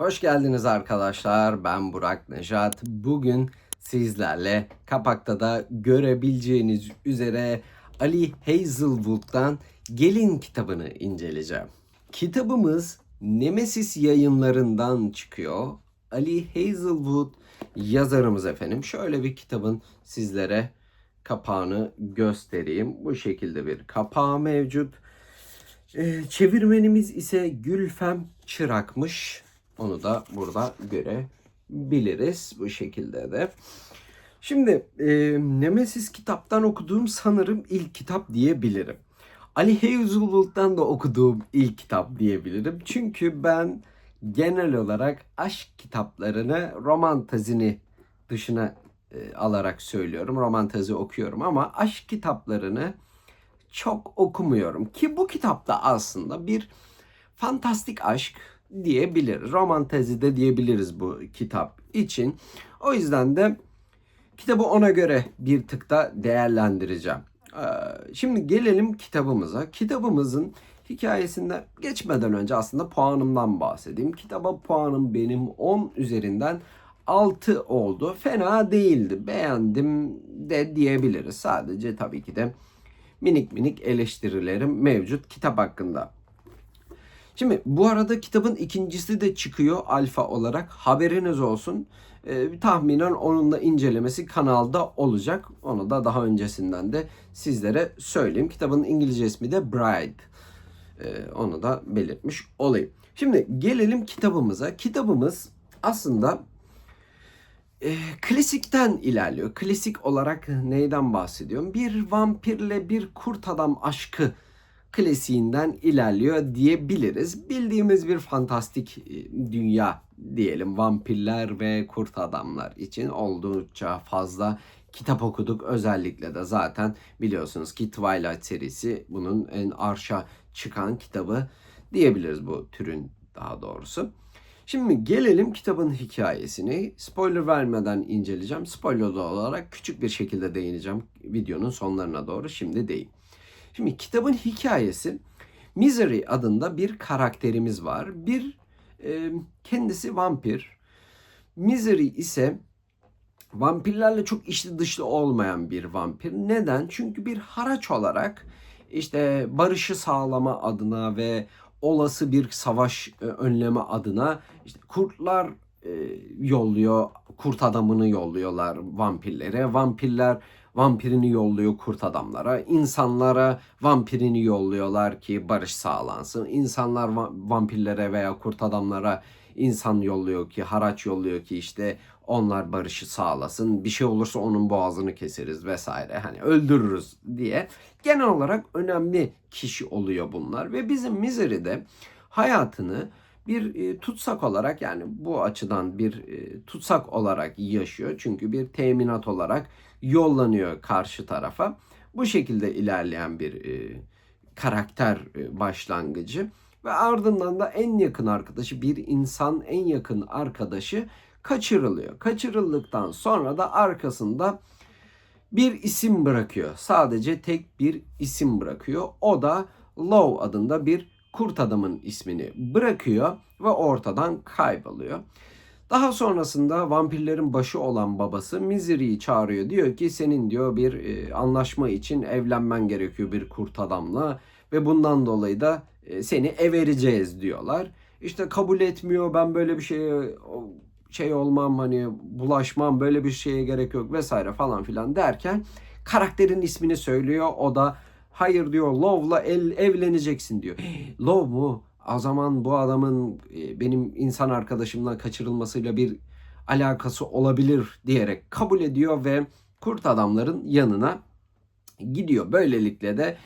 Hoş geldiniz arkadaşlar. Ben Burak Nejat. Bugün sizlerle kapakta da görebileceğiniz üzere Ali Hazelwood'dan Gelin kitabını inceleyeceğim. Kitabımız Nemesis yayınlarından çıkıyor. Ali Hazelwood yazarımız efendim. Şöyle bir kitabın sizlere kapağını göstereyim. Bu şekilde bir kapağı mevcut. Ee, çevirmenimiz ise Gülfem Çırak'mış. Onu da burada görebiliriz bu şekilde de. Şimdi e, Nemesis kitaptan okuduğum sanırım ilk kitap diyebilirim. Ali Hazelwood'dan da okuduğum ilk kitap diyebilirim. Çünkü ben genel olarak aşk kitaplarını romantazini dışına e, alarak söylüyorum. Romantazi okuyorum ama aşk kitaplarını çok okumuyorum. Ki bu kitapta aslında bir fantastik aşk diyebiliriz. Romantezi de diyebiliriz bu kitap için. O yüzden de kitabı ona göre bir tık da değerlendireceğim. Ee, Şimdi gelelim kitabımıza. Kitabımızın hikayesinde geçmeden önce aslında puanımdan bahsedeyim. Kitaba puanım benim 10 üzerinden 6 oldu. Fena değildi. Beğendim de diyebiliriz. Sadece tabii ki de minik minik eleştirilerim mevcut kitap hakkında. Şimdi bu arada kitabın ikincisi de çıkıyor alfa olarak. Haberiniz olsun. Ee, tahminen onun da incelemesi kanalda olacak. Onu da daha öncesinden de sizlere söyleyeyim. Kitabın İngilizce ismi de Bride. Ee, onu da belirtmiş olayım. Şimdi gelelim kitabımıza. Kitabımız aslında e, klasikten ilerliyor. Klasik olarak neyden bahsediyorum? Bir vampirle bir kurt adam aşkı klasiğinden ilerliyor diyebiliriz. Bildiğimiz bir fantastik e, dünya diyelim. Vampirler ve kurt adamlar için oldukça fazla kitap okuduk. Özellikle de zaten biliyorsunuz ki Twilight serisi bunun en arşa çıkan kitabı diyebiliriz bu türün daha doğrusu. Şimdi gelelim kitabın hikayesini. Spoiler vermeden inceleyeceğim. Spoiler olarak küçük bir şekilde değineceğim videonun sonlarına doğru. Şimdi değil. Şimdi kitabın hikayesi Misery adında bir karakterimiz var. Bir e, kendisi vampir. Misery ise vampirlerle çok içli dışlı olmayan bir vampir. Neden? Çünkü bir haraç olarak işte barışı sağlama adına ve olası bir savaş e, önleme adına işte kurtlar e, yolluyor, kurt adamını yolluyorlar vampirlere. Vampirler vampirini yolluyor kurt adamlara. İnsanlara vampirini yolluyorlar ki barış sağlansın. İnsanlar va- vampirlere veya kurt adamlara insan yolluyor ki, haraç yolluyor ki işte onlar barışı sağlasın. Bir şey olursa onun boğazını keseriz vesaire. Hani öldürürüz diye. Genel olarak önemli kişi oluyor bunlar ve bizim Misery'de hayatını bir e, tutsak olarak yani bu açıdan bir e, tutsak olarak yaşıyor. Çünkü bir teminat olarak yollanıyor karşı tarafa. Bu şekilde ilerleyen bir e, karakter e, başlangıcı ve ardından da en yakın arkadaşı bir insan en yakın arkadaşı kaçırılıyor. Kaçırıldıktan sonra da arkasında bir isim bırakıyor. Sadece tek bir isim bırakıyor. O da Love adında bir kurt adamın ismini bırakıyor ve ortadan kayboluyor. Daha sonrasında vampirlerin başı olan babası Misery'yi çağırıyor. Diyor ki senin diyor bir e, anlaşma için evlenmen gerekiyor bir kurt adamla ve bundan dolayı da e, seni evereceğiz diyorlar. İşte kabul etmiyor ben böyle bir şeye şey olmam hani bulaşmam böyle bir şeye gerek yok vesaire falan filan derken karakterin ismini söylüyor. O da hayır diyor Love'la el, evleneceksin diyor. Love mu? O zaman bu adamın e, benim insan arkadaşımla kaçırılmasıyla bir alakası olabilir diyerek kabul ediyor ve kurt adamların yanına gidiyor. Böylelikle de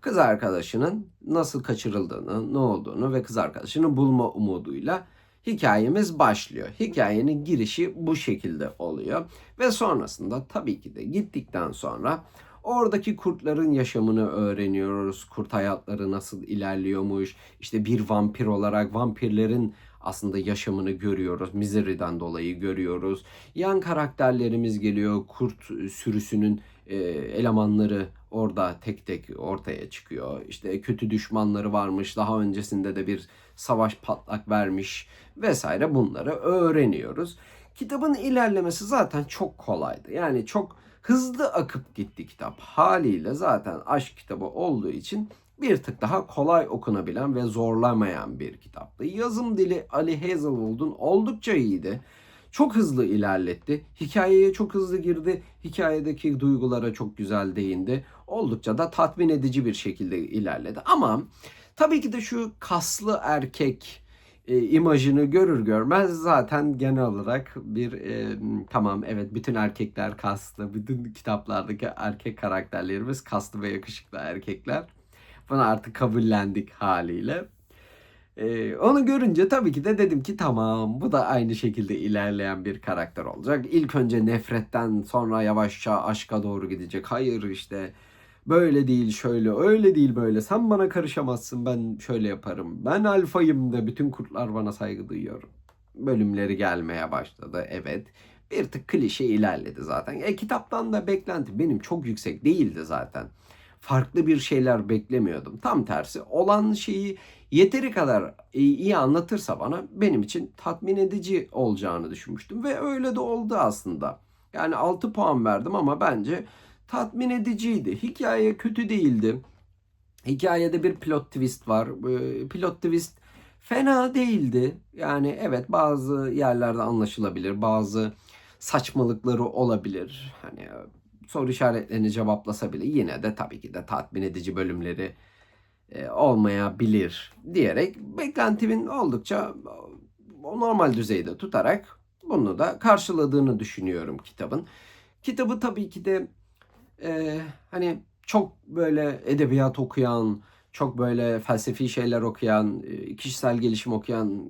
kız arkadaşının nasıl kaçırıldığını, ne olduğunu ve kız arkadaşını bulma umuduyla hikayemiz başlıyor. Hikayenin girişi bu şekilde oluyor ve sonrasında tabii ki de gittikten sonra Oradaki kurtların yaşamını öğreniyoruz. Kurt hayatları nasıl ilerliyormuş. İşte bir vampir olarak vampirlerin aslında yaşamını görüyoruz. Misery'den dolayı görüyoruz. Yan karakterlerimiz geliyor. Kurt sürüsünün e, elemanları orada tek tek ortaya çıkıyor. İşte kötü düşmanları varmış. Daha öncesinde de bir savaş patlak vermiş vesaire bunları öğreniyoruz. Kitabın ilerlemesi zaten çok kolaydı. Yani çok hızlı akıp gitti kitap. Haliyle zaten aşk kitabı olduğu için bir tık daha kolay okunabilen ve zorlamayan bir kitaptı. Yazım dili Ali Hazelwood'un oldukça iyiydi. Çok hızlı ilerletti. Hikayeye çok hızlı girdi. Hikayedeki duygulara çok güzel değindi. Oldukça da tatmin edici bir şekilde ilerledi. Ama tabii ki de şu kaslı erkek e, imajını görür görmez zaten genel olarak bir e, tamam evet bütün erkekler kaslı. Bütün kitaplardaki erkek karakterlerimiz kaslı ve yakışıklı erkekler. Bunu artık kabullendik haliyle. Ee, onu görünce tabii ki de dedim ki tamam bu da aynı şekilde ilerleyen bir karakter olacak. İlk önce nefretten sonra yavaşça aşka doğru gidecek. Hayır işte böyle değil şöyle öyle değil böyle sen bana karışamazsın ben şöyle yaparım. Ben alfayım da bütün kurtlar bana saygı duyuyor. Bölümleri gelmeye başladı evet. Bir tık klişe ilerledi zaten. E kitaptan da beklenti benim çok yüksek değildi zaten farklı bir şeyler beklemiyordum. Tam tersi olan şeyi yeteri kadar iyi anlatırsa bana benim için tatmin edici olacağını düşünmüştüm ve öyle de oldu aslında. Yani 6 puan verdim ama bence tatmin ediciydi. Hikaye kötü değildi. Hikayede bir plot twist var. Plot twist fena değildi. Yani evet bazı yerlerde anlaşılabilir. Bazı saçmalıkları olabilir. Hani soru işaretlerini cevaplasa bile yine de tabii ki de tatmin edici bölümleri e, olmayabilir diyerek beklentimin oldukça normal düzeyde tutarak bunu da karşıladığını düşünüyorum kitabın. Kitabı tabii ki de e, hani çok böyle edebiyat okuyan, çok böyle felsefi şeyler okuyan, kişisel gelişim okuyan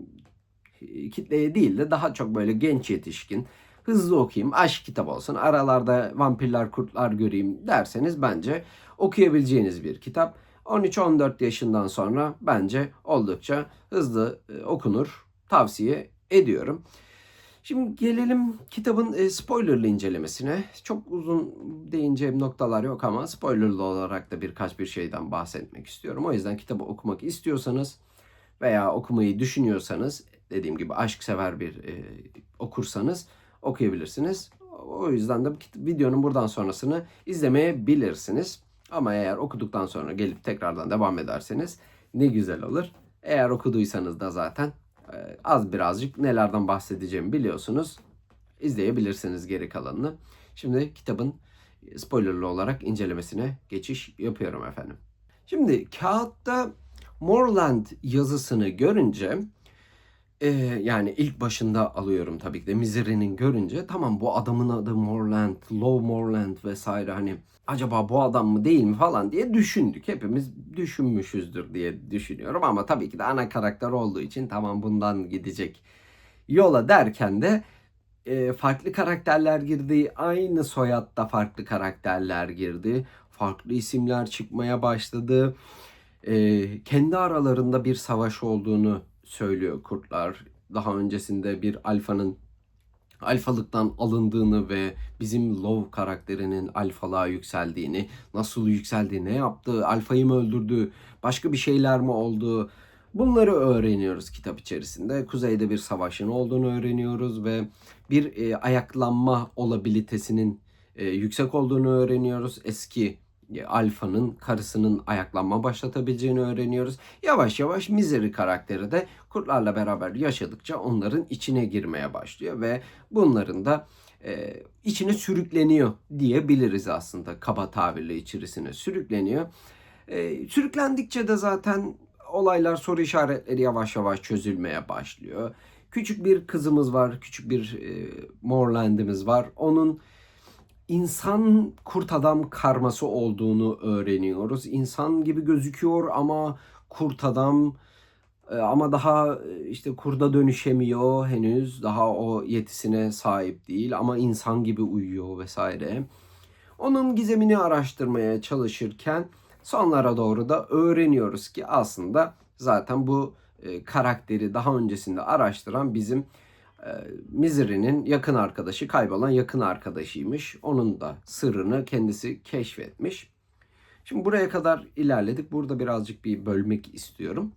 kitleye değil de daha çok böyle genç yetişkin, hızlı okuyayım, aşk kitabı olsun, aralarda vampirler, kurtlar göreyim derseniz bence okuyabileceğiniz bir kitap. 13-14 yaşından sonra bence oldukça hızlı okunur. Tavsiye ediyorum. Şimdi gelelim kitabın e, spoilerlı incelemesine. Çok uzun değineceğim noktalar yok ama spoilerlı olarak da birkaç bir şeyden bahsetmek istiyorum. O yüzden kitabı okumak istiyorsanız veya okumayı düşünüyorsanız dediğim gibi aşk sever bir e, okursanız okuyabilirsiniz. O yüzden de videonun buradan sonrasını izlemeyebilirsiniz. Ama eğer okuduktan sonra gelip tekrardan devam ederseniz ne güzel olur. Eğer okuduysanız da zaten az birazcık nelerden bahsedeceğimi biliyorsunuz. İzleyebilirsiniz geri kalanını. Şimdi kitabın spoilerlı olarak incelemesine geçiş yapıyorum efendim. Şimdi kağıtta Morland yazısını görünce ee, yani ilk başında alıyorum tabii ki de Misery'nin görünce tamam bu adamın adı Morland, Low Morland vesaire hani acaba bu adam mı değil mi falan diye düşündük. Hepimiz düşünmüşüzdür diye düşünüyorum ama tabii ki de ana karakter olduğu için tamam bundan gidecek yola derken de e, farklı karakterler girdi. Aynı soyadda farklı karakterler girdi. Farklı isimler çıkmaya başladı. E, kendi aralarında bir savaş olduğunu söylüyor kurtlar. Daha öncesinde bir alfanın alfalıktan alındığını ve bizim Love karakterinin alfalığa yükseldiğini, nasıl yükseldi, ne yaptı, alfayı mı öldürdü, başka bir şeyler mi oldu? Bunları öğreniyoruz kitap içerisinde. Kuzeyde bir savaşın olduğunu öğreniyoruz ve bir e, ayaklanma olabilitesinin e, yüksek olduğunu öğreniyoruz. Eski Alfa'nın karısının ayaklanma başlatabileceğini öğreniyoruz. Yavaş yavaş Misery karakteri de kurtlarla beraber yaşadıkça onların içine girmeye başlıyor ve bunların da e, içine sürükleniyor diyebiliriz aslında kaba tabirle içerisine sürükleniyor. E, sürüklendikçe de zaten olaylar soru işaretleri yavaş yavaş çözülmeye başlıyor. Küçük bir kızımız var, küçük bir e, Morland'imiz var. Onun insan kurt adam karması olduğunu öğreniyoruz. İnsan gibi gözüküyor ama kurt adam e, ama daha e, işte kurda dönüşemiyor henüz. Daha o yetisine sahip değil ama insan gibi uyuyor vesaire. Onun gizemini araştırmaya çalışırken sonlara doğru da öğreniyoruz ki aslında zaten bu e, karakteri daha öncesinde araştıran bizim e, Misery'nin yakın arkadaşı, kaybolan yakın arkadaşıymış. Onun da sırrını kendisi keşfetmiş. Şimdi buraya kadar ilerledik. Burada birazcık bir bölmek istiyorum.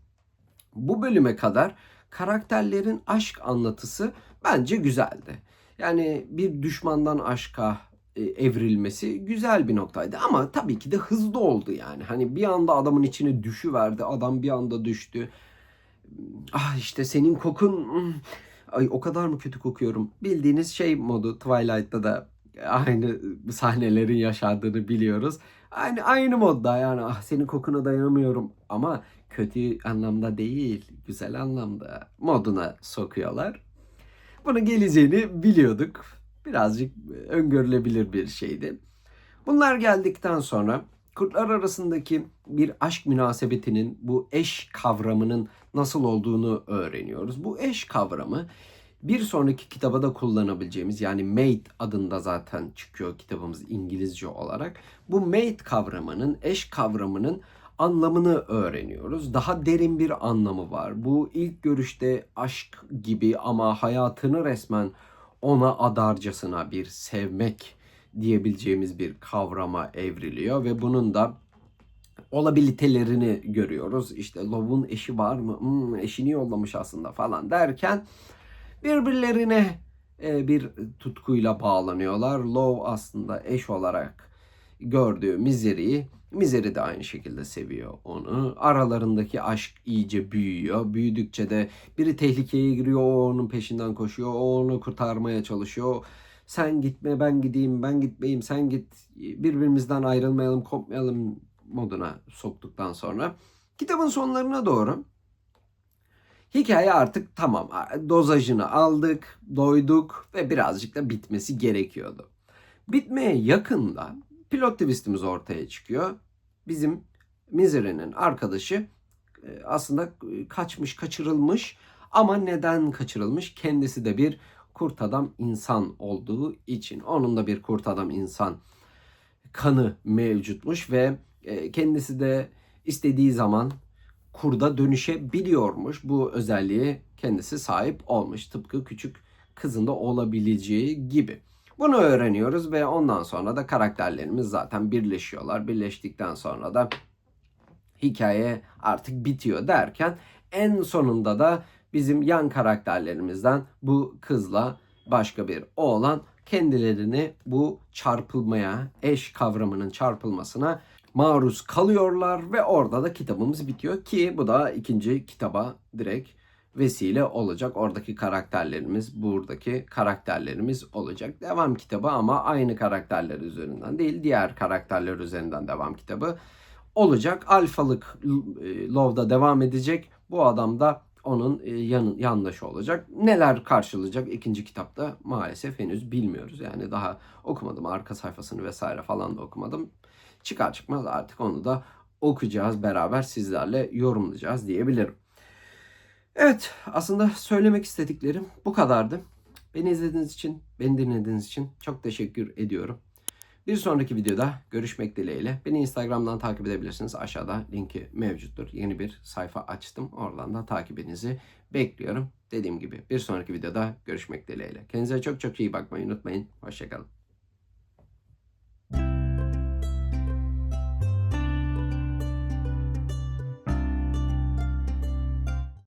Bu bölüme kadar karakterlerin aşk anlatısı bence güzeldi. Yani bir düşmandan aşka e, evrilmesi güzel bir noktaydı ama tabii ki de hızlı oldu yani. Hani bir anda adamın içine düşüverdi. Adam bir anda düştü. Ah işte senin kokun hmm, ay o kadar mı kötü kokuyorum? Bildiğiniz şey modu Twilight'ta da aynı sahnelerin yaşandığını biliyoruz. Aynı aynı modda yani ah senin kokuna dayanamıyorum ama kötü anlamda değil, güzel anlamda moduna sokuyorlar. Bunun geleceğini biliyorduk. Birazcık öngörülebilir bir şeydi. Bunlar geldikten sonra kurtlar arasındaki bir aşk münasebetinin bu eş kavramının nasıl olduğunu öğreniyoruz. Bu eş kavramı bir sonraki kitaba da kullanabileceğimiz yani mate adında zaten çıkıyor kitabımız İngilizce olarak. Bu mate kavramının, eş kavramının anlamını öğreniyoruz. Daha derin bir anlamı var. Bu ilk görüşte aşk gibi ama hayatını resmen ona adarcasına bir sevmek diyebileceğimiz bir kavrama evriliyor ve bunun da olabilitelerini görüyoruz. İşte Love'un eşi var mı? Hmm, eşini yollamış aslında falan derken birbirlerine e, bir tutkuyla bağlanıyorlar. Love aslında eş olarak gördüğü Misery'i Misery de aynı şekilde seviyor onu. Aralarındaki aşk iyice büyüyor. Büyüdükçe de biri tehlikeye giriyor, o onun peşinden koşuyor, o onu kurtarmaya çalışıyor. Sen gitme, ben gideyim, ben gitmeyeyim, sen git. Birbirimizden ayrılmayalım, kopmayalım moduna soktuktan sonra kitabın sonlarına doğru hikaye artık tamam dozajını aldık, doyduk ve birazcık da bitmesi gerekiyordu. Bitmeye yakında pilot twistimiz ortaya çıkıyor. Bizim Misery'nin arkadaşı e, aslında kaçmış, kaçırılmış ama neden kaçırılmış? Kendisi de bir kurt adam insan olduğu için. Onun da bir kurt adam insan kanı mevcutmuş ve e, kendisi de istediği zaman kurda dönüşebiliyormuş. Bu özelliğe kendisi sahip olmuş. Tıpkı küçük kızında olabileceği gibi. Bunu öğreniyoruz ve ondan sonra da karakterlerimiz zaten birleşiyorlar. Birleştikten sonra da hikaye artık bitiyor derken en sonunda da bizim yan karakterlerimizden bu kızla başka bir oğlan kendilerini bu çarpılmaya, eş kavramının çarpılmasına maruz kalıyorlar ve orada da kitabımız bitiyor ki bu da ikinci kitaba direkt vesile olacak. Oradaki karakterlerimiz, buradaki karakterlerimiz olacak. Devam kitabı ama aynı karakterler üzerinden değil, diğer karakterler üzerinden devam kitabı olacak. Alfalık e, Love'da devam edecek. Bu adam da onun e, yan, yandaşı olacak. Neler karşılayacak ikinci kitapta maalesef henüz bilmiyoruz. Yani daha okumadım. Arka sayfasını vesaire falan da okumadım. Çıkar çıkmaz artık onu da okuyacağız beraber sizlerle yorumlayacağız diyebilirim. Evet aslında söylemek istediklerim bu kadardı. Beni izlediğiniz için, beni dinlediğiniz için çok teşekkür ediyorum. Bir sonraki videoda görüşmek dileğiyle. Beni Instagram'dan takip edebilirsiniz. Aşağıda linki mevcuttur. Yeni bir sayfa açtım. Oradan da takibinizi bekliyorum. Dediğim gibi bir sonraki videoda görüşmek dileğiyle. Kendinize çok çok iyi bakmayı unutmayın. Hoşçakalın.